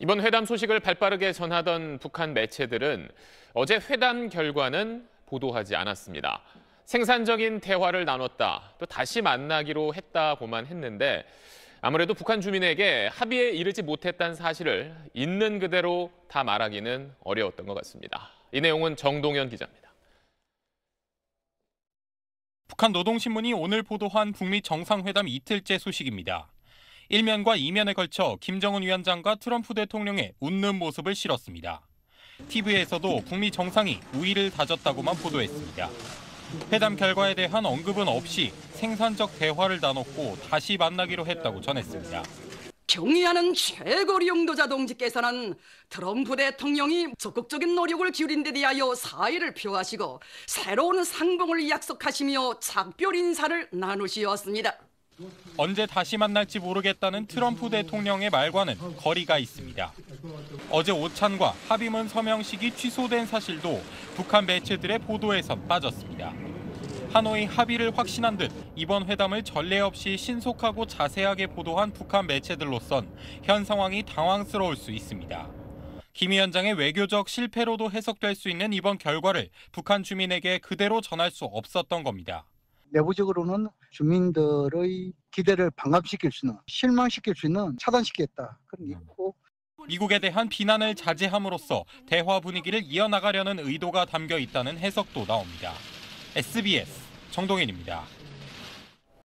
이번 회담 소식을 발빠르게 전하던 북한 매체들은 어제 회담 결과는 보도하지 않았습니다. 생산적인 대화를 나눴다, 또 다시 만나기로 했다고만 했는데 아무래도 북한 주민에게 합의에 이르지 못했다는 사실을 있는 그대로 다 말하기는 어려웠던 것 같습니다. 이 내용은 정동현 기자입니다. 북한 노동신문이 오늘 보도한 북미 정상회담 이틀째 소식입니다. 1면과 2면에 걸쳐 김정은 위원장과 트럼프 대통령의 웃는 모습을 실었습니다. TV에서도 북미 정상이 우위를 다졌다고만 보도했습니다. 회담 결과에 대한 언급은 없이 생산적 대화를 나눴고 다시 만나기로 했다고 전했습니다. 경의하는 최고리 용도자 동지께서는 트럼프 대통령이 적극적인 노력을 기울인 데 대하여 사의를 표하시고 새로운 상봉을 약속하시며 작별 인사를 나누시었습니다. 언제 다시 만날지 모르겠다는 트럼프 대통령의 말과는 거리가 있습니다. 어제 오찬과 합의문 서명식이 취소된 사실도 북한 매체들의 보도에선 빠졌습니다. 하노이 합의를 확신한 듯 이번 회담을 전례 없이 신속하고 자세하게 보도한 북한 매체들로선 현 상황이 당황스러울 수 있습니다. 김 위원장의 외교적 실패로도 해석될 수 있는 이번 결과를 북한 주민에게 그대로 전할 수 없었던 겁니다. 내부적으로는 주민들의 기대를 반감시킬 수는 실망시킬 수 있는 차단시켰다 그런 게 있고 미국에 대한 비난을 자제함으로써 대화 분위기를 이어나가려는 의도가 담겨 있다는 해석도 나옵니다. SBS 정동현입니다.